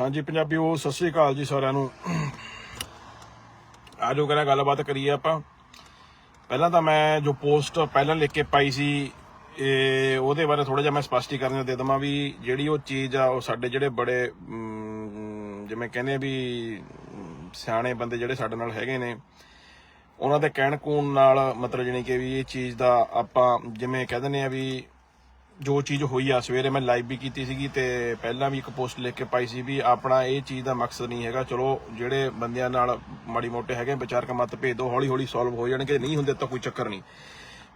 ਹਾਂਜੀ ਪੰਜਾਬੀਓ ਸਤਿ ਸ੍ਰੀ ਅਕਾਲ ਜੀ ਸਾਰਿਆਂ ਨੂੰ। ਆਜੋ ਕਰਾਂ ਗੱਲਬਾਤ ਕਰੀਏ ਆਪਾਂ। ਪਹਿਲਾਂ ਤਾਂ ਮੈਂ ਜੋ ਪੋਸਟ ਪਹਿਲਾਂ ਲਿਖ ਕੇ ਪਾਈ ਸੀ, ਇਹ ਉਹਦੇ ਬਾਰੇ ਥੋੜਾ ਜਿਹਾ ਮੈਂ ਸਪਸ਼ਟੀਕਰਨ ਦੇ ਦਵਾਂ ਵੀ ਜਿਹੜੀ ਉਹ ਚੀਜ਼ ਆ, ਉਹ ਸਾਡੇ ਜਿਹੜੇ ਬੜੇ ਜਿਵੇਂ ਕਹਿੰਦੇ ਆ ਵੀ ਸਿਆਣੇ ਬੰਦੇ ਜਿਹੜੇ ਸਾਡੇ ਨਾਲ ਹੈਗੇ ਨੇ, ਉਹਨਾਂ ਦੇ ਕਹਿਣ ਕੂਣ ਨਾਲ ਮਤਲਬ ਜਾਣੀ ਕਿ ਵੀ ਇਹ ਚੀਜ਼ ਦਾ ਆਪਾਂ ਜਿਵੇਂ ਕਹਿ ਦਿੰਦੇ ਆ ਵੀ ਜੋ ਚੀਜ਼ ਹੋਈ ਆ, ਸਵੇਰੇ ਮੈਂ ਲਾਈਵ ਵੀ ਕੀਤੀ ਸੀਗੀ ਤੇ ਪਹਿਲਾਂ ਵੀ ਇੱਕ ਪੋਸਟ ਲਿਖ ਕੇ ਪਾਈ ਸੀ ਵੀ ਆਪਣਾ ਇਹ ਚੀਜ਼ ਦਾ ਮਕਸਦ ਨਹੀਂ ਹੈਗਾ। ਚਲੋ, ਜਿਹੜੇ ਬੰਦਿਆਂ ਨਾਲ ਮਾੜੀ ਮੋਟੇ ਹੈਗੇ, ਵਿਚਾਰਕ ਮਤਭੇਦ ਹੌਲੀ ਹੌਲੀ ਸੋਲਵ ਹੋ ਜਾਣਗੇ, ਨਹੀਂ ਹੁੰਦੇ ਤਾਂ ਕੋਈ ਚੱਕਰ ਨਹੀਂ।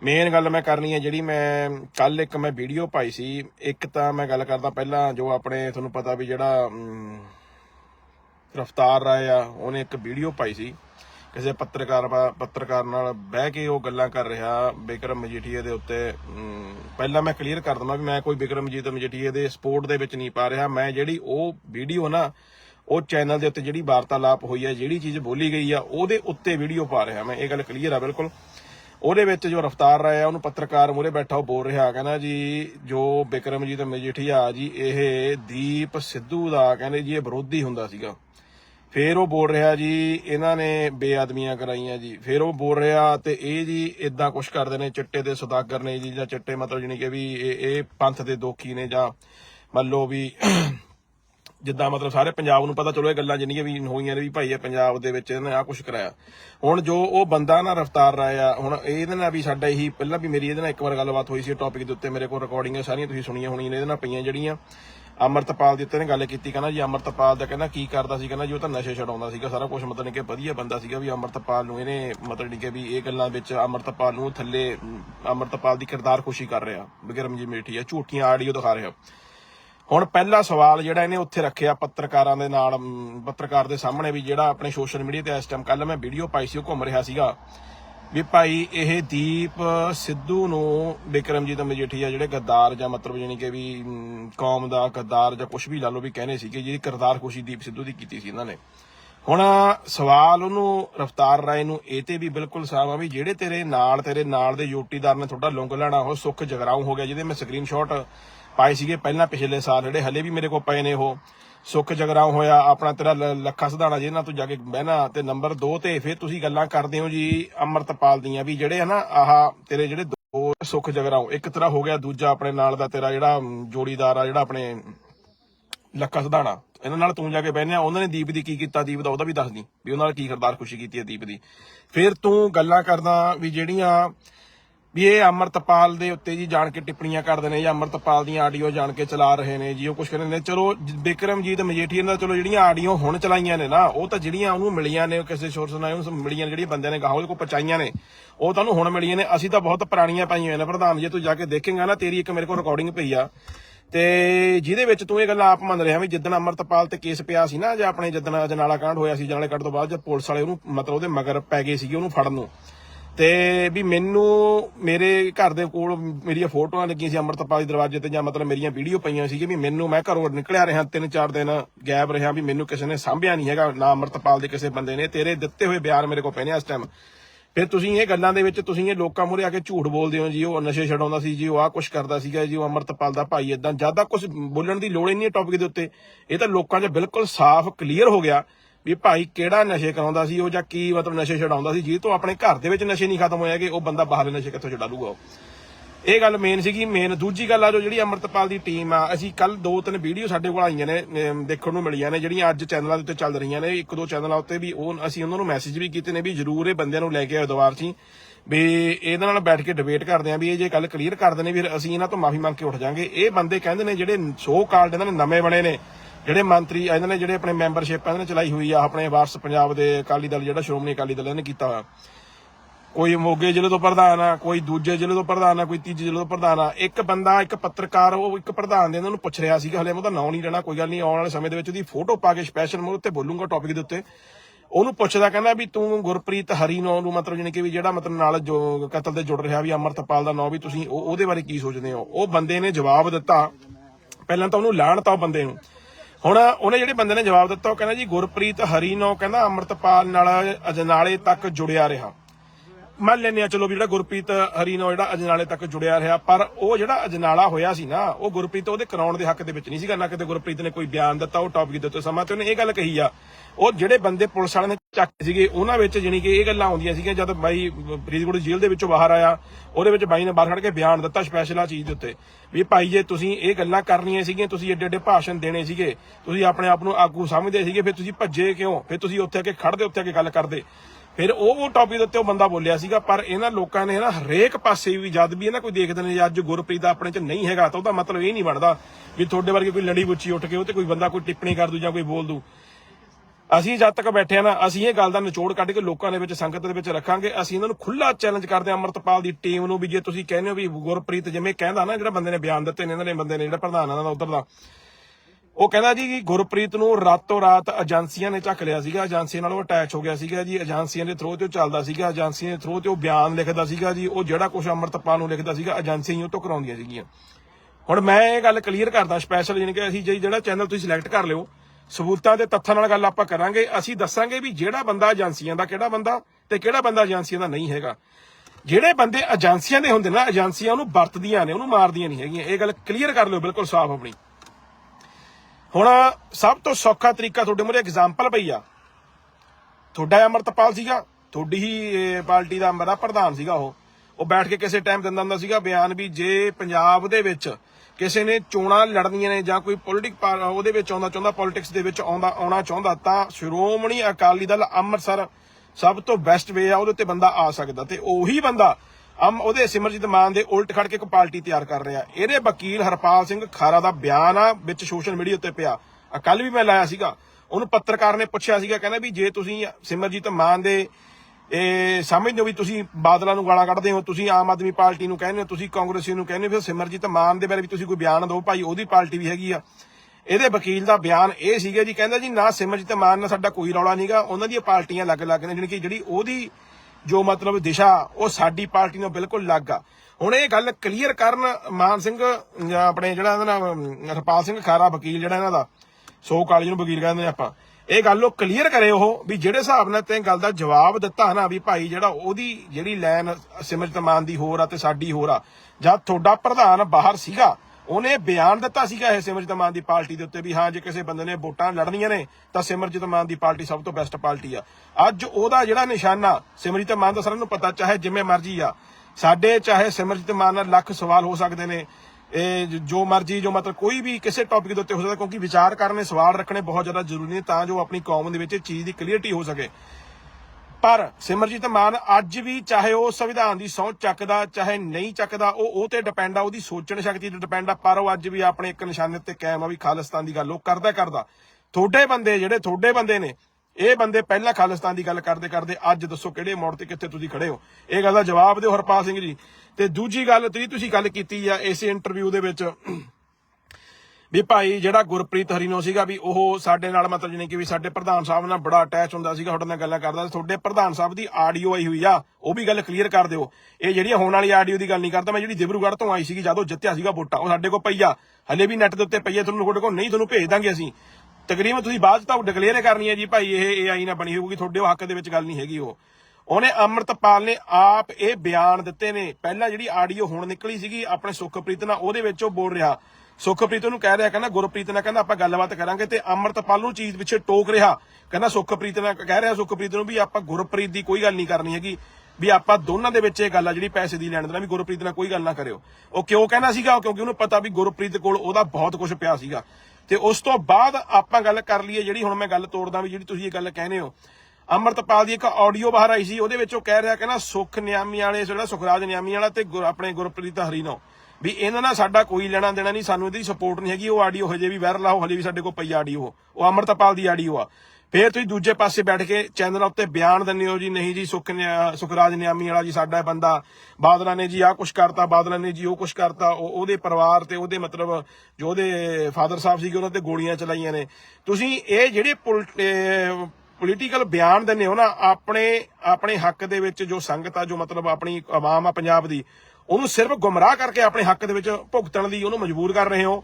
ਮੇਨ ਗੱਲ ਮੈਂ ਕਰਨੀ ਹੈ ਜਿਹੜੀ ਮੈਂ ਕੱਲ ਇੱਕ ਮੈਂ ਵੀਡੀਓ ਪਾਈ ਸੀ, ਇੱਕ ਤਾਂ ਮੈਂ ਗੱਲ ਕਰਦਾ ਪਹਿਲਾਂ ਜੋ ਆਪਣੇ ਤੁਹਾਨੂੰ ਪਤਾ ਵੀ ਜਿਹੜਾ ਰਫਤਾਰ ਰਾਏ ਆ, ਉਹਨੇ ਇੱਕ ਵੀਡੀਓ ਪਾਈ ਸੀ। ਕਿਸੇ ਪੱਤਰਕਾਰ ਪੱਤਰਕਾਰ ਨਾਲ ਬਹਿ ਕੇ ਉਹ ਗੱਲਾਂ ਕਰ ਰਿਹਾ ਬਿਕਰਮ ਮਜੀਠੀਆ ਦੇ ਉੱਤੇ। ਪਹਿਲਾਂ ਮੈਂ ਕਲੀਅਰ ਕਰ ਦਵਾਂ ਵੀ ਮੈਂ ਕੋਈ ਬਿਕਰਮਜੀਤ ਮਜੀਠੀਆ ਦੇ ਸਪੋਰਟ ਦੇ ਵਿੱਚ ਨਹੀਂ ਪਾ ਰਿਹਾ। ਮੈਂ ਜਿਹੜੀ ਉਹ ਵੀਡੀਓ ਨਾ, ਉਹ ਚੈਨਲ ਦੇ ਉੱਤੇ ਜਿਹੜੀ ਵਾਰਤਾਲਾਪ ਹੋਈ ਹੈ, ਜਿਹੜੀ ਚੀਜ਼ ਬੋਲੀ ਗਈ ਆ, ਉਹਦੇ ਉੱਤੇ ਵੀਡੀਓ ਪਾ ਰਿਹਾ ਮੈਂ। ਇਹ ਗੱਲ ਕਲੀਅਰ ਆ ਬਿਲਕੁਲ। ਉਹਦੇ ਵਿੱਚ ਜੋ ਰਫਤਾਰ ਰਾਇਆ ਉਹਨੂੰ ਪੱਤਰਕਾਰ ਮੂਰੇ ਬੈਠਾ, ਉਹ ਬੋਲ ਰਿਹਾ, ਕਹਿੰਦਾ ਜੀ, ਜੋ ਬਿਕਰਮਜੀਤ ਮਜੀਠੀਆ ਜੀ, ਇਹ ਦੀਪ ਸਿੱਧੂ ਦਾ, ਕਹਿੰਦੇ ਜੀ, ਇਹ ਵਿਰੋਧੀ ਹੁੰਦਾ ਸੀਗਾ। ਫੇਰ ਉਹ ਬੋਲ ਰਿਹਾ ਜੀ, ਇਹਨਾਂ ਨੇ ਬੇਆਦਮੀਆਂ ਕਰਾਈਆਂ ਜੀ। ਫੇਰ ਉਹ ਬੋਲ ਰਿਹਾ ਤੇ ਇਹ ਜੀ ਇਦਾਂ ਕੁਛ ਕਰਦੇ ਨੇ, ਚਿੱਟੇ ਦੇ ਸੁਦਾਗਰ ਨੇ ਜੀ, ਜਾਂ ਚਿੱਟੇ ਮਤਲਬ ਜਾਣੀ ਕਿ ਵੀ ਇਹ ਇਹ ਪੰਥ ਦੇ ਦੋਖੀ ਨੇ ਜਾਂ ਮੰਨ ਲਓ ਵੀ ਜਿੱਦਾਂ ਮਤਲਬ ਸਾਰੇ ਪੰਜਾਬ ਨੂੰ ਪਤਾ ਚਲੋ ਇਹ ਗੱਲਾਂ ਜਿੰਨੀਆਂ ਵੀ ਹੋਈਆਂ ਨੇ ਵੀ ਭਾਈ ਇਹ ਪੰਜਾਬ ਦੇ ਵਿੱਚ ਇਹਨੇ ਆ ਕੁਝ ਕਰਾਇਆ। ਹੁਣ ਜੋ ਉਹ ਬੰਦਾ ਨਾ ਰਫਤਾਰ ਰਾਇਆ ਹੁਣ ਇਹਦੇ ਨਾਲ ਵੀ ਸਾਡਾ ਇਹੀ, ਪਹਿਲਾਂ ਵੀ ਮੇਰੀ ਇਹਦੇ ਨਾਲ ਇੱਕ ਵਾਰ ਗੱਲਬਾਤ ਹੋਈ ਸੀ ਟੌਪਿਕ ਦੇ ਉੱਤੇ ਮੇਰੇ ਕੋਲ ਰਿਕਾਰਡਿੰਗਾਂ ਸਾਰੀਆਂ ਤੁਸੀਂ ਸੁਣੀਆਂ ਹੋਣੀਆਂ ਨੇ, ਇਹਦੇ ਨਾਲ ਪਈਆਂ ਜਿਹੜੀਆਂ। ਅਮਰਤਪਾਲ ਦੇ ਉੱਤੇ ਨੇ ਗੱਲ ਕੀਤੀ ਕਹਿੰਦਾ ਜੀ ਅਮਰਤਪਾਲ ਦਾ ਕਹਿੰਦਾ ਕੀ ਕਰਦਾ ਸੀ ਕਹਿੰਦਾ ਜੀ ਉਹ ਤਾਂ ਨਸ਼ੇ ਛਡਾਉਂਦਾ ਸੀਗਾ ਸਾਰਾ ਕੁਝ ਮਤਲਬ ਕਿ ਵਧੀਆ ਬੰਦਾ ਸੀਗਾ ਵੀ ਅਮਰਤਪਾਲ ਨੂੰ ਇਹਨੇ ਮਤਲਬ ਕਿ ਵੀ ਇਹ ਗੱਲਾਂ ਵਿੱਚ ਅਮਰਤਪਾਲ ਨੂੰ ਥੱਲੇ ਅਮ, ਅਮਰਤਪਾਲ ਦੀ ਕਿਰਦਾਰ ਖੁਸ਼ੀ ਕਰ ਰਿਹਾ ਬਿਕਰਮ ਜੀ ਮੇਠੀ ਆ ਝੂਠੀਆਂ ਆਡੀਓ ਦਿਖਾ ਰਿਹਾ। ਹੁਣ ਪਹਿਲਾ ਸਵਾਲ ਜਿਹੜਾ ਇਹਨੇ ਉੱਥੇ ਰੱਖਿਆ ਪੱਤਰਕਾਰਾਂ ਦੇ ਨਾਲ ਪੱਤਰਕਾਰ ਦੇ ਸਾਹਮਣੇ ਵੀ ਜਿਹੜਾ ਆਪਣੇ ਸੋਸ਼ਲ ਮੀਡੀਆ ਤੇ ਇਸ ਟਾਈਮ ਕੱਲ ਮੈਂ ਵੀਡੀਓ ਪਾਈ ਸੀ ਉਹ ਘੁੰਮ ਰਿਹਾ ਸੀਗਾ। ਵੀ ਭਾਈ ਇਹ ਦੀਪ ਸਿੱਧੂ ਨੂੰ ਬਿਕਰਮਜੀਤ ਮਜੀਠੀਆ ਜਿਹੜੇ ਗੱਦਾਰ ਜਾਂ ਮਤਲਬ ਜਾਨੀ ਕਿ ਵੀ ਕੌਮ ਦਾ ਗੱਦਾਰ ਜਾਂ ਕੁਝ ਵੀ ਲਾ ਲਓ ਵੀ ਕਹਿੰਦੇ ਸੀਗੇ ਜਿਹੜੀ ਕਿਰਦਾਰ ਖੁਸ਼ੀ ਦੀਪ ਸਿੱਧੂ ਦੀ ਕੀਤੀ ਸੀ ਇਹਨਾਂ ਨੇ। ਹੁਣ ਸਵਾਲ ਉਹਨੂੰ, ਰਫਤਾਰ ਰਾਏ ਨੂੰ ਇਹ ਤੇ ਵੀ ਬਿਲਕੁਲ ਸਾਫ਼ ਆ ਵੀ ਜਿਹੜੇ ਤੇਰੇ ਨਾਲ ਤੇਰੇ ਨਾਲ ਦੇ ਯੋਟੀਦਾਰ ਨੇ ਤੁਹਾਡਾ ਲੁੰਗ ਲੈਣਾ, ਉਹ ਸੁੱਖ ਜਗਰਾਉਂ ਹੋ ਗਿਆ, ਜਿਹਦੇ ਮੈਂ ਸਕਰੀਨਸ਼ਾਟ ਪਾਏ ਸੀਗੇ ਪਹਿਲਾਂ ਪਿਛਲੇ ਸਾਲ ਜਿਹੜੇ, ਹਲੇ ਵੀ ਮੇਰੇ ਕੋਲ ਪਏ ਨੇ ਉਹ। ਸੁੱਖ ਜਗਰਾਉਂ ਹੋਇਆ, ਆਪਣਾ ਤੇਰਾ ਲੱਖਾ ਸਿਧਾਣਾ ਜਿਹਨਾਂ ਤੋਂ ਜਾ ਕੇ ਬਹਿਣਾ ਤੇ ਨੰਬਰ 2 ਤੇ ਫਿਰ ਤੁਸੀਂ ਗੱਲਾਂ ਕਰਦੇ ਹੋ ਜੀ ਅਮਰਤਪਾਲ ਦੀਆਂ ਵੀ ਜਿਹੜੇ ਆ ਆਹ ਤੇਰੇ ਜਿਹੜੇ ਦੋ ਸੁੱਖ ਜਗਰਾਉਂ, ਇੱਕ ਤੇਰਾ ਹੋ ਗਿਆ, ਦੂਜਾ ਆਪਣੇ ਨਾਲ ਦਾ ਤੇਰਾ ਜਿਹੜਾ ਜੋੜੀਦਾਰ ਆ ਜਿਹੜਾ ਆਪਣੇ ਲੱਖਾ ਸਿਧਾਣਾ। ਇਹਨਾਂ ਨਾਲ ਤੂੰ ਜਾ ਕੇ ਬਹਿਨਿਆ ਉਹਨਾਂ ਨੇ ਦੀਪ ਦੀ ਕੀ ਕੀਤਾ? ਦੀਪ ਦਾ ਉਹਦਾ ਵੀ ਦੱਸ ਦੀ, ਵੀ ਉਹਨਾਂ ਨਾਲ ਕੀ ਕਰਦਾਰ ਖੁਸ਼ੀ ਕੀਤੀ ਹੈ ਦੀਪ ਦੀ। ਫਿਰ ਤੂੰ ਗੱਲਾਂ ਕਰਦਾ ਵੀ ਜਿਹੜੀਆਂ ਵੀ ਇਹ ਅਮਰਤਪਾਲ ਦੇ ਉੱਤੇ ਜੀ ਜਾਣ ਕੇ ਟਿੱਪਣੀਆਂ ਕਰਦੇ ਨੇ ਜਾਂ ਅਮਰਤਪਾਲ ਦੀਆਂ ਆਡੀਓ ਜਾਣ ਕੇ ਚਲਾ ਰਹੇ ਨੇ ਜੀ, ਉਹ ਕੁਝ ਕਹਿੰਦੇ ਨੇ, ਚਲੋ ਜ- ਬਿਕਰਮਜੀਤ ਮਜੀਠੀਆ ਦਾ ਚਲੋ ਜਿਹੜੀਆਂ ਆਡੀਓ ਹੁਣ ਚਲਾਈਆਂ ਨੇ ਨਾ, ਉਹ ਤਾਂ ਜਿਹੜੀਆਂ ਉਹਨੂੰ ਮਿਲੀਆਂ ਨੇ ਕਿਸੇ ਸੋਰਸ ਨਾਲ ਉਹਨੂੰ ਮਿਲੀਆਂ ਜਿਹੜੀਆਂ ਬੰਦਿਆਂ ਨੇ ਗਾਹ ਉਹਦੇ ਕੋਲ ਪਹੁੰਚਾਈਆਂ ਨੇ, ਉਹ ਤੁਹਾਨੂੰ ਹੁਣ ਮਿਲੀਆਂ ਨੇ, ਅਸੀਂ ਤਾਂ ਬਹੁਤ ਪੁਰਾਣੀਆਂ ਪਾਈਆਂ ਨੇ, ਪ੍ਰਧਾਨ ਜੀ, ਤੂੰ ਜਾ ਕੇ ਦੇਖੇਂਗਾ ਨਾ, ਤੇਰੀ ਇੱਕ ਮੇਰੇ ਕੋਲ ਰਿਕਾਰਡਿੰਗ ਪਈ ਆ, ਤੇ ਜਿਹਦੇ ਵਿੱਚ ਤੂੰ ਇਹ ਗੱਲ ਆਪ ਮੰਨ ਰਿਹਾ ਵੀ ਜਿੱਦਣ ਅਮਰਤਪਾਲ ਤੇ ਕੇਸ ਪਿਆ ਸੀ ਨਾ, ਜਾਂ ਆਪਣੇ ਜਿੱਦਣ ਜਨਾਲਾ ਕਾਂਡ ਹੋਇਆ ਸੀ, ਜਨਾਲੇ ਕਾਂਡ ਤੋਂ ਬਾਅਦ, ਜਦ ਪੁਲਿਸ ਵਾਲੇ ਉਹਨੂੰ ਮਤਲਬ ਉਹਦੇ ਮਗਰ ਪੈ ਗਏ ਸੀਗੇ ਉਹਨੂੰ ਫੜਨ ਨੂੰ ਤੇ ਵੀ ਮੈਨੂੰ ਮੇਰੇ ਘਰ ਦੇ ਕੋਲ ਮੇਰੀਆਂ ਫੋਟੋਆਂ ਲੱਗੀਆਂ ਸੀ ਅੰਮ੍ਰਿਤਪਾਲ ਦੇ ਦਰਵਾਜ਼ੇ ਤੇ ਜਾਂ ਮਤਲਬ ਮੇਰੀਆਂ ਵੀਡੀਓ ਪਈਆਂ ਸੀ ਵੀ ਮੈਨੂੰ ਮੈਂ ਘਰੋਂ ਨਿਕਲਿਆ ਰਿਹਾ, ਤਿੰਨ ਚਾਰ ਦਿਨ ਗਾਇਬ ਰਿਹਾ ਵੀ ਮੈਨੂੰ ਕਿਸੇ ਨੇ ਸਾਂਭਿਆ ਨਹੀਂ ਹੈਗਾ, ਨਾ ਅੰਮ੍ਰਿਤਪਾਲ ਦੇ ਕਿਸੇ ਬੰਦੇ ਨੇ। ਤੇਰੇ ਦਿੱਤੇ ਹੋਏ ਬਿਆਨ ਮੇਰੇ ਕੋਲ ਪਏ ਨੇ ਇਸ ਟਾਈਮ ਫਿਰ ਤੁਸੀਂ ਇਹ ਗੱਲਾਂ ਦੇ ਵਿੱਚ ਤੁਸੀਂ ਇਹ ਲੋਕਾਂ ਮੂਹਰੇ ਆ ਕੇ ਝੂਠ ਬੋਲਦੇ ਹੋ ਜੀ, ਉਹ ਨਸ਼ੇ ਛਡਾਉਂਦਾ ਸੀ ਜੀ, ਉਹ ਆਹ ਕੁਛ ਕਰਦਾ ਸੀਗਾ ਜੀ, ਉਹ ਅਮਰਤਪਾਲ ਦਾ ਭਾਈ ਇਦਾਂ ਜ਼ਿਆਦਾ ਕੁਝ ਬੋਲਣ ਦੀ ਲੋੜ ਹੀ ਨਹੀਂ ਹੈ ਟੌਪਿਕ ਦੇ ਉੱਤੇ। ਇਹ ਤਾਂ ਲੋਕਾਂ 'ਚ ਬਿਲਕੁਲ ਸਾਫ਼ ਕਲੀਅਰ ਹੋ ਗਿਆ। ਵੀ ਭਾਈ ਕਿਹੜਾ ਨਸ਼ੇ ਕਰਾਉਂਦਾ ਸੀ, ਉਹ ਜਾਂ ਕੀ ਮਤਲਬ ਨਸ਼ੇ ਛਡਾਉਂਦਾ ਸੀ ਜੀ ਤੋਂ ਆਪਣੇ ਘਰ ਦੇ ਵਿੱਚ ਨਸ਼ੇ ਨਹੀਂ ਖਤਮ ਹੋਏਗੇ ਉਹ ਬੰਦਾ ਬਾਹਰਲੇ ਨਸ਼ੇ ਕਿੱਥੋਂ ਛਡਾ ਲੂਗਾ ਉਹ? ਇਹ ਗੱਲ ਮੇਨ ਸੀਗੀ ਮੇਨ ਦੂਜੀ ਗੱਲ ਆ, ਜੋ ਜਿਹੜੀ ਅਮਰਤਪਾਲ ਦੀ ਟੀਮ ਆ, ਅਸੀਂ ਕੱਲ ਦੋ ਤਿੰਨ ਵੀਡੀਓ ਸਾਡੇ ਕੋਲ ਆਈਆਂ ਨੇ ਦੇਖਣ ਨੂੰ ਮਿਲੀਆਂ ਨੇ, ਜਿਹੜੀਆਂ ਅੱਜ ਚੈਨਲਾਂ ਦੇ ਉੱਤੇ ਚੱਲ ਰਹੀਆਂ ਨੇ, ਇੱਕ ਦੋ ਚੈਨਲਾਂ ਉੱਤੇ ਵੀ ਉਹ, ਅਸੀਂ ਉਹਨਾਂ ਨੂੰ ਮੈਸੇਜ ਵੀ ਕੀਤੇ ਨੇ ਵੀ ਜਰੂਰ ਇਹ ਬੰਦਿਆਂ ਨੂੰ ਲੈ ਕੇ ਆਓ ਦੁਆਰ 'ਚ ਵੀ ਇਹਨਾਂ ਨਾਲ ਬੈਠ ਕੇ ਡਿਬੇਟ ਕਰਦੇ ਆਂ, ਵੀ ਇਹ ਜੇ ਗੱਲ ਕਲੀਅਰ ਕਰਦੇ ਨੇ ਵੀ ਅਸੀਂ ਇਹਨਾਂ ਤੋਂ ਮਾਫੀ ਮੰਗ ਕੇ ਉੱਠ ਜਾਾਂਗੇ। ਇਹ ਬੰਦੇ ਕਹਿੰਦੇ ਨੇ ਜਿਹੜੇ ਸੋ ਕਾਲਡ ਇਹਨਾਂ ਨੇ ਨਵੇਂ ਬਣੇ ਨੇ ਜਿਹੜੇ ਮੰਤਰੀ, ਇਹਨਾਂ ਨੇ ਜਿਹੜੇ ਆਪਣੇ ਮੈਂਬਰਸ਼ਿਪ ਇਹਨਾਂ ਨੇ ਚਲਾਈ ਹੋਈ ਆ, ਆਪਣੇ ਵਾਰਸ ਪੰਜਾਬ ਦੇ ਅਕਾਲੀ ਦਲ, ਜਿਹੜਾ ਸ਼੍ਰੋਮਣੀ ਅਕਾਲੀ ਦਲ ਇਹਨੇ ਕੀਤਾ ਹੋਇਆ। ਕੋਈ ਮੋਗੇ ਜ਼ਿਲ੍ਹੇ ਤੋਂ ਪ੍ਰਧਾਨ ਆ, ਕੋਈ ਦੂਜੇ ਜ਼ਿਲ੍ਹੇ ਤੋਂ ਪ੍ਰਧਾਨ ਆ, ਕੋਈ ਤੀਜੇ ਜ਼ਿਲ੍ਹੇ ਤੋਂ ਪ੍ਰਧਾਨ ਆ। ਇੱਕ ਬੰਦਾ, ਇੱਕ ਪੱਤਰਕਾਰ, ਉਹ ਇੱਕ ਪ੍ਰਧਾਨ ਦੇ ਇਹਨਾਂ ਨੂੰ ਪੁੱਛ ਰਿਹਾ ਸੀਗਾ, ਹਲੇ ਮੈਂ ਉਹਦਾ ਨਾਂ ਨਹੀਂ ਲੈਣਾ ਕੋਈ ਗੱਲ ਨਹੀਂ, ਆਉਣ ਵਾਲੇ ਸਮੇਂ ਦੇ ਵਿੱਚ ਉਹਦੀ ਫੋਟੋ ਪਾ ਕੇ ਸਪੈਸ਼ਲ ਮੈਂ ਉੱਤੇ ਬੋਲੂੰਗਾ ਟੌਪਿਕ ਦੇ ਉੱਤੇ। ਉਹਨੂੰ ਪੁੱਛਦਾ ਕਹਿੰਦਾ ਵੀ ਤੂੰ ਗੁਰਪ੍ਰੀਤ ਹਰੀ ਨਾਂ ਨੂੰ ਮਤਲਬ ਜਾਣੀ ਕਿ ਵੀ ਜਿਹੜਾ ਮਤਲਬ ਨਾਲ ਜੋ ਕਤਲ ਦੇ ਜੁੜ ਰਿਹਾ ਵੀ ਅਮਰਤਪਾਲ ਦਾ ਨਾਂ ਵੀ ਤੁਸੀਂ ਉਹ- ਉਹਦੇ ਬਾਰੇ ਕੀ ਸੋਚਦੇ ਹੋ? ਉਹ ਬੰਦੇ ਨੇ ਜਵਾਬ ਦਿੱਤਾ। ਪਹਿਲਾਂ ਤਾਂ ਉਹਨੂੰ ਲਾਹਣਤਾ ਉਹ ਬੰਦੇ ਨੂੰ। ਹੁਣ ਉਹਨੇ ਜਿਹੜੇ ਬੰਦੇ ਨੇ ਜਵਾਬ ਦਿੱਤਾ, ਉਹ ਕਹਿੰਦਾ ਜੀ ਗੁਰਪ੍ਰੀਤ ਹਰੀ ਨਾਂ ਕਹਿੰਦਾ ਅੰਮ੍ਰਿਤਪਾਲ ਨਾਲ ਅਜਨਾਲੇ ਤੱਕ ਜੁੜਿਆ ਰਿਹਾ। ਮੰਨ ਲੈਨੇ ਆ ਚਲੋ ਵੀ ਜਿਹੜਾ ਗੁਰਪ੍ਰੀਤ ਹਰੀਨੋ ਜਿਹੜਾ ਅਜਨਾਲੇ ਤੱਕ ਜੁੜਿਆ ਰਿਹਾ, ਪਰ ਉਹ ਜਿਹੜਾ ਅਜਨਾਲਾ ਹੋਇਆ ਸੀ ਨਾ, ਉਹ ਗੁਰਪ੍ਰੀਤ ਉਹਦੇ ਕਰਾਉਣ ਦੇ ਹੱਕ ਦੇ ਵਿੱਚ ਨਹੀਂ ਸੀਗਾ, ਨਾ ਕਿਤੇ ਗੁਰਪ੍ਰੀਤ ਨੇ ਕੋਈ ਬਿਆਨ ਦਿੱਤਾ, ਉਹ ਟੌਪਿਕ ਦੇ ਉੱਤੇ ਸਮਾਂ ਤੇ ਉਹਨੇ ਇਹ ਗੱਲ ਕਹੀ ਆ। ਉਹ ਜਿਹੜੇ ਬੰਦੇ ਪੁਲਿਸ ਵਾਲਿਆਂ ਨੇ ਚੱਕੇ ਸੀਗੇ, ਉਹਨਾਂ ਵਿੱਚ ਜਾਣੀ ਕਿ ਇਹ ਗੱਲਾਂ ਆਉਂਦੀਆਂ ਸੀਗੀਆਂ, ਜਦ ਬਾਈ ਫਰੀਦਕੋਟ ਜੇਲ੍ਹ ਦੇ ਵਿੱਚੋਂ ਬਾਹਰ ਆਇਆ, ਉਹਦੇ ਵਿੱਚ ਬਾਈ ਨੇ ਬਾਹਰ ਖੜ ਕੇ ਬਿਆਨ ਦਿੱਤਾ ਸਪੈਸ਼ਲ ਆ ਚੀਜ਼ ਦੇ ਉੱਤੇ, ਵੀ ਭਾਈ ਜੇ ਤੁਸੀਂ ਇਹ ਗੱਲਾਂ ਕਰਨੀਆਂ ਸੀਗੀਆਂ, ਤੁਸੀਂ ਏਡੇ ਏਡੇ ਭਾਸ਼ਣ ਦੇਣੇ ਸੀਗੇ, ਤੁਸੀਂ ਆਪਣੇ ਆਪ ਨੂੰ ਆਗੂ ਸਮਝਦੇ ਸੀਗੇ, ਫਿਰ ਤੁਸੀਂ ਭੱਜੇ ਕਿਉਂ? ਫਿਰ ਤੁਸੀਂ ਉੱਥੇ ਆ ਕੇ ਖੜਦੇ ਉੱਥੇ ਆ ਕੇ ਗੱਲ ਕਰਦੇ। ਫਿਰ ਉਹ ਟੌਪਿਕ ਦੇ ਉੱਤੇ ਉਹ ਬੰਦਾ ਬੋਲਿਆ ਸੀਗਾ, ਪਰ ਇਹਨਾਂ ਲੋਕਾਂ ਨੇ ਨਾ ਹਰੇਕ ਪਾਸੇ ਵੀ ਜਦ ਵੀ ਇਹਨਾਂ ਕੋਈ ਦੇਖਦੇ ਨੇ ਅੱਜ ਗੁਰਪ੍ਰੀਤ ਦਾ ਆਪਣੇ ਚ ਨਹੀਂ ਹੈਗਾ, ਤਾਂ ਉਹਦਾ ਮਤਲਬ ਇਹ ਨਹੀਂ ਬਣਦਾ ਵੀ ਤੁਹਾਡੇ ਵਰਗੇ ਕੋਈ ਲੜੀ ਬੁੱਚੀ ਉੱਠ ਕੇ ਉਹ ਤੇ ਕੋਈ ਬੰਦਾ ਕੋਈ ਟਿੱਪਣੀ ਕਰ ਦੂ ਜਾਂ ਕੋਈ ਬੋਲ ਦੂ। ਅਸੀਂ ਜਦ ਤੱਕ ਬੈਠੇ ਆ ਨਾ, ਅਸੀਂ ਇਹ ਗੱਲ ਦਾ ਨਿਚੋੜ ਕੱਢ ਕੇ ਲੋਕਾਂ ਦੇ ਵਿੱਚ, ਸੰਗਤ ਦੇ ਵਿੱਚ ਰੱਖਾਂਗੇ, ਅਸੀਂ ਇਹਨਾਂ ਨੂੰ ਖੁੱਲਾ ਚੈਲੰਜ ਕਰਦੇ ਹਾਂ ਅਮਰਤਪਾਲ ਦੀ ਟੀਮ ਨੂੰ ਵੀ ਜੇ ਤੁਸੀਂ ਕਹਿੰਦੇ ਹੋ ਵੀ ਗੁਰਪ੍ਰੀਤ ਜਿਵੇਂ ਕਹਿੰਦਾ ਨਾ ਜਿਹੜਾ ਬੰਦੇ ਨੇ ਬਿਆਨ ਦਿੱਤੇ ਨੇ, ਇਹਨਾਂ ਨੇ ਬੰਦੇ ਨੇ ਜਿਹੜਾ ਪ੍ਰਧਾਨ ਇਹਨਾਂ ਦਾ ਉਧਰ ਦਾ ਉਹ ਕਹਿੰਦਾ ਜੀ ਕਿ ਗੁਰਪ੍ਰੀਤ ਨੂੰ ਰਾਤੋਂ ਰਾਤ ਏਜੰਸੀਆਂ ਨੇ ਚੱਕ ਲਿਆ ਸੀਗਾ, ਏਜੰਸੀਆਂ ਨਾਲ ਉਹ ਅਟੈਚ ਹੋ ਗਿਆ ਸੀਗਾ ਜੀ, ਏਜੰਸੀਆਂ ਦੇ ਥਰੂ ਤੇ ਉਹ ਚੱਲਦਾ ਸੀਗਾ, ਏਜੰਸੀਆਂ ਦੇ ਥਰੂ ਤੇ ਉਹ ਬਿਆਨ ਲਿਖਦਾ ਸੀਗਾ ਜੀ, ਉਹ ਜਿਹੜਾ ਕੁਝ ਅਮਰਤਪਾਲ ਨੂੰ ਲਿਖਦਾ ਸੀਗਾ, ਏਜੰਸੀਆਂ ਹੀ ਉਹ ਤੋਂ ਕਰਾਉਂਦੀਆਂ ਸੀਗੀਆਂ। ਹੁਣ ਮੈਂ ਇਹ ਗੱਲ ਕਲੀਅਰ ਕਰਦਾ ਸਪੈਸ਼ਲ ਯਾਨੀ ਕਿ ਅਸੀਂ ਜਿਹੜਾ ਚੈਨਲ ਤੁਸੀਂ ਸਿਲੈਕਟ ਕਰ ਲਿਓ, ਸਬੂਤਾਂ ਤੇ ਤੱਥਾਂ ਨਾਲ ਗੱਲ ਆਪਾਂ ਕਰਾਂਗੇ, ਅਸੀਂ ਦੱਸਾਂਗੇ ਵੀ ਜਿਹੜਾ ਬੰਦਾ ਏਜੰਸੀਆਂ ਦਾ ਕਿਹੜਾ ਬੰਦਾ ਤੇ ਕਿਹੜਾ ਬੰਦਾ ਏਜੰਸੀਆਂ ਦਾ ਨਹੀਂ ਹੈਗਾ। ਜਿਹੜੇ ਬੰਦੇ ਏਜੰਸੀਆਂ ਦੇ ਹੁੰਦੇ ਨਾ, ਏਜੰਸੀਆਂ ਉਹਨੂੰ ਵਰਤਦੀਆਂ ਨੇ, ਉਹਨੂੰ ਮਾਰਦੀਆਂ ਨਹੀਂ ਹੈਗੀਆਂ। ਇਹ ਗੱਲ ਕਲੀਅਰ ਕਰ ਲਿਓ, ਬਿਲਕੁਲ ਸਾਫ਼ ਆਪਣੀ। ਹੁਣ ਸਭ ਤੋਂ ਸੌਖਾ ਤਰੀਕਾ ਤੁਹਾਡੇ ਮੂਹਰੇ ਐਗਜ਼ਾਮਪਲ ਪਈ ਆ। ਤੁਹਾਡਾ ਅਮਰਤਪਾਲ ਸੀਗਾ, ਤੁਹਾਡੀ ਹੀ ਪਾਰਟੀ ਦਾ ਮੇਰਾ ਪ੍ਰਧਾਨ ਸੀਗਾ ਉਹ। ਉਹ ਬੈਠ ਕੇ ਕਿਸੇ ਟਾਈਮ ਦਿੰਦਾ ਹੁੰਦਾ ਸੀਗਾ ਬਿਆਨ ਵੀ ਜੇ ਪੰਜਾਬ ਦੇ ਵਿੱਚ ਕਿਸੇ ਨੇ ਚੋਣਾਂ ਲੜਨੀਆਂ ਨੇ ਜਾਂ ਕੋਈ ਪੋਲਿਟਿਕ ਉਹਦੇ ਵਿੱਚ ਆਉਂਦਾ ਚਾਹੁੰਦਾ ਪੋਲਿਟਿਕਸ ਦੇ ਵਿੱਚ ਆਉਂਦਾ, ਆਉਣਾ ਚਾਹੁੰਦਾ, ਤਾਂ ਸ਼੍ਰੋਮਣੀ ਅਕਾਲੀ ਦਲ ਅੰਮ੍ਰਿਤਸਰ ਸਭ ਤੋਂ ਬੈਸਟ ਵੇ ਆ, ਉਹਦੇ ਤੇ ਬੰਦਾ ਆ ਸਕਦਾ। ਤੇ ਉਹੀ ਬੰਦਾ ਅਮ ਉਹਦੇ ਸਿਮਰਜੀਤ ਮਾਨ ਦੇ ਉਲਟ ਖੜ ਕੇ ਇੱਕ ਪਾਰਟੀ ਤਿਆਰ ਕਰ ਰਿਹਾ। ਇਹਦੇ ਵਕੀਲ ਹਰਪਾਲ ਸਿੰਘ ਖਾਰਾ ਦਾ ਬਿਆਨ ਆ, ਵਿੱਚ ਸੋਸ਼ਲ ਮੀਡੀਆ ਉੱਤੇ ਪਿਆ। ਕੱਲ ਵੀ ਮੈਂ ਲਾਇਆ ਸੀਗਾ। ਉਹਨੂੰ ਪੱਤਰਕਾਰ ਨੇ ਪੁੱਛਿਆ ਸੀਗਾ, ਕਹਿੰਦਾ ਵੀ ਜੇ ਤੁਸੀਂ ਸਿਮਰਜੀਤ ਮਾਨ ਦੇ, ਇਹ ਸਮਝਦੇ ਹੋ ਵੀ ਤੁਸੀਂ ਬਾਦਲਾਂ ਨੂੰ ਗਾਲਾਂ ਕੱਢਦੇ ਹੋ, ਤੁਸੀਂ ਆਮ ਆਦਮੀ ਪਾਰਟੀ ਨੂੰ ਕਹਿੰਦੇ ਹੋ, ਤੁਸੀਂ ਕਾਂਗਰਸੀ ਨੂੰ ਕਹਿੰਦੇ ਹੋ, ਫਿਰ ਸਿਮਰਜੀਤ ਮਾਨ ਦੇ ਬਾਰੇ ਵੀ ਤੁਸੀਂ ਕੋਈ ਬਿਆਨ ਦਿਓ, ਭਾਈ ਉਹਦੀ ਪਾਰਟੀ ਵੀ ਹੈਗੀ ਆ। ਇਹਦੇ ਵਕੀਲ ਦਾ ਬਿਆਨ ਇਹ ਸੀਗਾ ਜੀ, ਕਹਿੰਦਾ ਜੀ ਨਾ ਸਿਮਰਜੀਤ ਮਾਨ ਨਾਲ ਸਾਡਾ ਕੋਈ ਰੌਲਾ ਨਹੀਂਗਾ ਉਹਨਾਂ ਦੀਆਂ ਪਾਰਟੀਆਂ ਅਲੱਗ-ਅਲੱਗ ਨੇ ਜਿਹੜੀ ਜਿਹੜੀ ਉਹਦੀ ਜੋ ਮਤਲਬ ਦਿਸ਼ਾ ਉਹ ਸਾਡੀ ਪਾਰਟੀ ਨਾਲ ਬਿਲਕੁਲ ਅਲੱਗ ਆ। ਹੁਣ ਇਹ ਗੱਲ ਕਲੀਅਰ ਕਰਨ ਮਾਨ ਸਿੰਘ ਆਪਣੇ ਜਿਹੜਾ ਇਹਨਾਂ ਦਾ ਅਮ, ਹਰਪਾਲ ਸਿੰਘ ਖਾਰਾ ਵਕੀਲ ਜਿਹੜਾ ਇਹਨਾਂ ਦਾ ਸੋ ਕਾਲਜ ਨੂੰ ਵਕੀਲ ਕਹਿੰਦੇ ਨੇ ਆਪਾਂ ਇਹ ਗੱਲ ਉਹ ਕਲੀਅਰ ਕਰੇ ਉਹ ਵੀ ਜਿਹੜੇ ਹਿਸਾਬ ਨਾਲ ਤੇ ਗੱਲ ਦਾ ਜਵਾਬ ਦਿੱਤਾ ਨਾ ਵੀ ਭਾਈ ਜਿਹੜਾ ਉਹਦੀ ਜਿਹੜੀ ਲਾਈਨ ਸਿਮਰਤ ਮਾਨ ਦੀ ਹੋਰ ਆ ਤੇ ਸਾਡੀ ਹੋਰ ਆ ਜਦ ਤੁਹਾਡਾ ਪ੍ਰਧਾਨ ਬਾਹਰ ਸੀਗਾ ਉਹਨੇ ਬਿਆਨ ਦਿੱਤਾ ਸੀਗਾ ਇਹ ਸਿਮਰਜੀਤ ਮਾਨ ਦੀ ਪਾਰਟੀ ਦੇ ਉੱਤੇ ਵੀ ਹਾਂ, ਜੇ ਕਿਸੇ ਬੰਦੇ ਨੇ ਵੋਟਾਂ ਲੜਨੀਆਂ ਨੇ, ਤਾਂ ਸਿਮਰਜੀਤ ਮਾਨ ਦੀ ਪਾਰਟੀ ਸਭ ਤੋਂ ਬੈਸਟ ਪਾਰਟੀ ਆ। ਅੱਜ ਉਹਦਾ ਜਿਹੜਾ ਨਿਸ਼ਾਨਾ ਸਿਮਰਜੀਤ ਮਾਨ ਦਾ ਸਾਰਿਆਂ ਨੂੰ ਪਤਾ, ਚਾਹੇ ਜਿਵੇਂ ਮਰਜ਼ੀ ਆ, ਸਾਡੇ ਚਾਹੇ ਸਿਮਰਜੀਤ ਮਾਨ ਨਾਲ ਲੱਖ ਸਵਾਲ ਹੋ ਸਕਦੇ ਨੇ, ਇਹ ਜੋ ਮਰਜ਼ੀ, ਜੋ ਮਤਲਬ ਕੋਈ ਵੀ ਕਿਸੇ ਟੌਪਿਕ ਦੇ ਉੱਤੇ ਹੋ ਸਕਦਾ, ਕਿਉਂਕਿ ਵਿਚਾਰ ਕਰਨੇ, ਸਵਾਲ ਰੱਖਣੇ ਬਹੁਤ ਜ਼ਿਆਦਾ ਜ਼ਰੂਰੀ ਨੇ, ਤਾਂ ਜੋ ਆਪਣੀ ਕੌਮ ਦੇ ਵਿੱਚ ਚੀਜ਼ ਦੀ ਕਲੀਅਰਟੀ ਹੋ ਸਕੇ। ਪਰ ਸਿਮਰਜੀਤ ਮਾਨ ਅੱਜ ਵੀ ਚਾਹੇ ਉਹ ਸੰਵਿਧਾਨ ਦੀ ਸਹੁੰ ਚੱਕਦਾ, ਚਾਹੇ ਨਹੀਂ ਚੱਕਦਾ, ਉਹ ਉਹ ਤੇ ਡਿਪੈਂਡ ਆ, ਉਹਦੀ ਸੋਚਣ ਸ਼ਕਤੀ ਤੇ ਡਿਪੈਂਡ ਆ, ਪਰ ਉਹ ਅੱਜ ਵੀ ਆਪਣੇ ਇੱਕ ਨਿਸ਼ਾਨੇ ਤੇ ਕਾਇਮ ਆ ਵੀ ਖਾਲਿਸਤਾਨ ਦੀ ਗੱਲ ਉਹ ਕਰਦਾ ਕਰਦਾ। ਤੁਹਾਡੇ ਬੰਦੇ ਜਿਹੜੇ ਤੁਹਾਡੇ ਬੰਦੇ ਨੇ, ਇਹ ਬੰਦੇ ਪਹਿਲਾਂ ਖਾਲਿਸਤਾਨ ਦੀ ਗੱਲ ਕਰਦੇ ਕਰਦੇ ਅੱਜ ਦੱਸੋ ਕਿਹੜੇ ਮੋੜ ਤੇ ਕਿੱਥੇ ਤੁਸੀਂ ਖੜੇ ਹੋ? ਇਹ ਗੱਲ ਦਾ ਜਵਾਬ ਦਿਓ ਹਰਪਾਲ ਸਿੰਘ ਜੀ। ਤੇ ਦੂਜੀ ਗੱਲ ਤੁਸੀਂ ਤੁਸੀਂ ਗੱਲ ਕੀਤੀ ਆ ਇਸ ਇੰਟਰਵਿਊ ਦੇ ਵਿੱਚ ਵੀ ਭਾਈ ਜਿਹੜਾ ਗੁਰਪ੍ਰੀਤ ਹਰੀਨੋ ਸੀਗਾ ਵੀ ਉਹ ਸਾਡੇ ਨਾਲ ਮਤਲਬ ਜਿਹਨੇ ਕਿ ਵੀ ਸਾਡੇ ਪ੍ਰਧਾਨ ਸਾਹਿਬ ਨਾਲ ਬੜਾ ਅਟੈਚ ਹੁੰਦਾ ਸੀਗਾ, ਤੁਹਾਡੇ ਨਾਲ ਗੱਲਾਂ ਕਰਦਾ ਸੀ। ਤੁਹਾਡੇ ਪ੍ਰਧਾਨ ਸਾਹਿਬ ਦੀ ਆਡੀਓ ਆਈ ਹੋਈ ਆ, ਉਹ ਵੀ ਗੱਲ ਕਲੀਅਰ ਕਰ ਦਿਓ। ਇਹ ਜਿਹੜੀ ਹੋਣ ਵਾਲੀ ਆਡੀਓ ਦੀ ਗੱਲ ਨਹੀਂ ਕਰਦਾ, ਮੈਂ ਜਿਹੜੀ ਦਿਬਰੂਗੜ੍ਹ ਤੋਂ ਆਈ ਸੀਗੀ, ਜਦੋਂ ਜਿੱਤਿਆ ਸੀਗਾ ਵੋਟਾਂ, ਉਹ ਸਾਡੇ ਕੋਲ ਪਈ ਆ। ਹਲੇ ਵੀ ਨੈਟ ਦੇ ਉੱਤੇ ਪਈ ਆ, ਤੁਹਾਨੂੰ ਤੁਹਾਡੇ ਕੋਲ ਨਹੀਂ, ਤੁਹਾਨੂੰ ਭੇਜ ਦਾਂਗੇ ਅਸੀਂ। ਤਕਰੀਬਨ ਤੁਸੀਂ ਬਾਅਦ ਚ ਤਾਂ ਡਿਕਲੇਅਰ ਕਰਨੀ ਹੈ ਜੀ ਭਾਈ, ਇਹ ਏਆਈ ਨਾ ਬਣੀ ਹੋਊਗੀ, ਤੁਹਾਡੇ ਹੱਕ ਦੇ ਵਿੱਚ ਗੱਲ ਨਹੀਂ ਹੈਗੀ ਉਹ। ਉਹਨੇ ਅੰਮ੍ਰਿਤਪਾਲ ਨੇ ਆਪ ਇਹ ਬਿਆਨ ਦਿੱਤੇ ਨੇ। ਪਹਿਲਾਂ ਜਿਹੜੀ ਆਡੀਓ ਹੁਣ ਨਿਕਲੀ ਸੀਗੀ, ਆਪਣੇ ਸੁਖਪ੍ਰੀਤ ਨਾਲ, ਉਹਦੇ ਵਿੱਚ ਉਹ ਬੋਲ ਰਿਹਾ। ਸੁਖਪ੍ਰੀਤ ਨੂੰ ਕਹਿ ਰਿਹਾ, ਕਹਿੰਦਾ ਗੁਰਪ੍ਰੀਤ ਨਾਲ ਕਹਿੰਦਾ ਆਪਾਂ ਗੱਲਬਾਤ ਕਰਾਂਗੇ ਤੇ ਅੰਮ੍ਰਿਤਪਾਲ ਨੂੰ ਚੀਜ਼ ਪਿੱਛੇ ਟੋਕ ਰਿਹਾ। ਕਹਿੰਦਾ ਸੁਖਪ੍ਰੀਤ ਨਾਲ ਕਹਿ ਰਿਹਾ, ਸੁਖਪ੍ਰੀਤ ਨੂੰ ਵੀ ਆਪਾਂ ਗੁਰਪ੍ਰੀਤ ਦੀ ਕੋਈ ਗੱਲ ਨਹੀਂ ਕਰਨੀ ਹੈਗੀ, ਵੀ ਆਪਾਂ ਦੋਨਾਂ ਦੇ ਵਿੱਚ ਇਹ ਗੱਲ ਆ ਜਿਹੜੀ ਪੈਸੇ ਦੀ ਲੈਣ ਦੇਣਾ ਵੀ ਗੁਰਪ੍ਰੀਤ ਨਾਲ ਕੋਈ ਗੱਲ ਨਾ ਕਰਿਓ। ਉਹ ਕਿਉਂ ਕਹਿੰਦਾ ਸੀਗਾ? ਕਿਉਂਕਿ ਉਹਨੂੰ ਪਤਾ ਵੀ ਗੁਰਪ੍ਰੀਤ ਕੋਲ ਉਹਦਾ ਬਹੁਤ ਕੁਝ ਪਿਆ ਸੀਗਾ। ਤੇ ਉਸ ਤੋਂ ਬਾਅਦ ਆਪਾਂ ਗੱਲ ਕਰ ਲਈਏ ਜਿਹੜੀ ਹੁਣ ਮੈਂ ਗੱਲ ਤੋੜਦਾ ਵੀ ਜਿਹੜੀ ਤੁਸੀਂ ਇਹ ਗੱਲ ਕਹਿੰਦੇ ਹੋ। ਅੰਮ੍ਰਿਤਪਾਲ ਦੀ ਇੱਕ ਆਡੀਓ ਬਾਹਰ ਆਈ ਸੀ, ਉਹਦੇ ਵਿੱਚ ਉਹ ਕਹਿ ਰਿਹਾ, ਕਹਿੰਦਾ ਸੁਖ ਨਿਆਮੀ ਵਾਲੇ, ਜਿਹੜਾ ਸੁਖਰਾਜ ਨਿਆਮੀ ਵਾਲਾ ਤੇ ਆਪਣੇ ਗੁਰਪ੍ਰੀਤ ਹਰੀਨੋ ਵੀ ਇਹਨਾਂ ਨਾਲ ਸਾਡਾ ਕੋਈ ਲੈਣਾ ਦੇਣਾ ਨਹੀਂ, ਸਾਨੂੰ ਇਹਦੀ ਸਪੋਰਟ ਨਹੀਂ ਹੈਗੀ, ਉਹ ਆਡੀਓ ਹਜੇ ਵੀ ਵਾਇਰਲ ਆ, ਉਹ ਵੀ ਸਾਡੇ ਕੋਲ ਪਈ ਆਡੀਓ। ਉਹ ਅੰਮ੍ਰਿਤਪਾਲ ਦੀ ਆਡੀਓ ਆ। ਫੇਰ ਤੁਸੀਂ ਦੂਜੇ ਪਾਸੇ ਬੈਠ ਕੇ ਚੈਨਲ ਉੱਤੇ ਬਿਆਨ ਦਿੰਦੇ ਹੋ ਜੀ, ਨਹੀਂ ਜੀ, ਸੁਖ ਸੁਖਰਾਜ ਨਿਆਮੀ ਵਾਲਾ ਜੀ ਸਾਡਾ ਬੰਦਾ, ਬਾਦਲਾਂ ਨੇ ਜੀ ਆਹ ਕੁਛ ਕਰਤਾ, ਬਾਦਲਾਂ ਨੇ ਜੀ ਉਹ ਕੁਛ ਕਰਤਾ, ਉਹ, ਉਹਦੇ ਪਰਿਵਾਰ ਤੇ ਉਹਦੇ ਮਤਲਬ ਜੋ ਉਹਦੇ ਫਾਦਰ ਸਾਹਿਬ ਸੀਗੇ, ਉਹਨਾਂ ਤੇ ਗੋਲੀਆਂ ਚਲਾਈਆਂ ਨੇ। ਤੁਸੀਂ ਇਹ ਜਿਹੜੇ ਪੋਲੀਟੀਕਲ ਬਿਆਨ ਦਿੰਦੇ ਹੋ ਨਾ, ਆਪਣੇ ਆਪਣੇ ਹੱਕ ਦੇ ਵਿੱਚ ਜੋ ਸੰਗਤ ਆ, ਜੋ ਮਤਲਬ ਆਪਣੀ ਆਵਾਮ ਆ ਪੰਜਾਬ ਦੀ ਉਹਨੂੰ ਸਿਰਫ ਗੁੰਮਰਾਹ ਕਰਕੇ ਆਪਣੇ ਹੱਕ ਦੇ ਵਿੱਚ ਭੁਗਤਣ ਦੀ ਉਹਨੂੰ ਮਜਬੂਰ ਕਰ ਰਹੇ ਹੋ।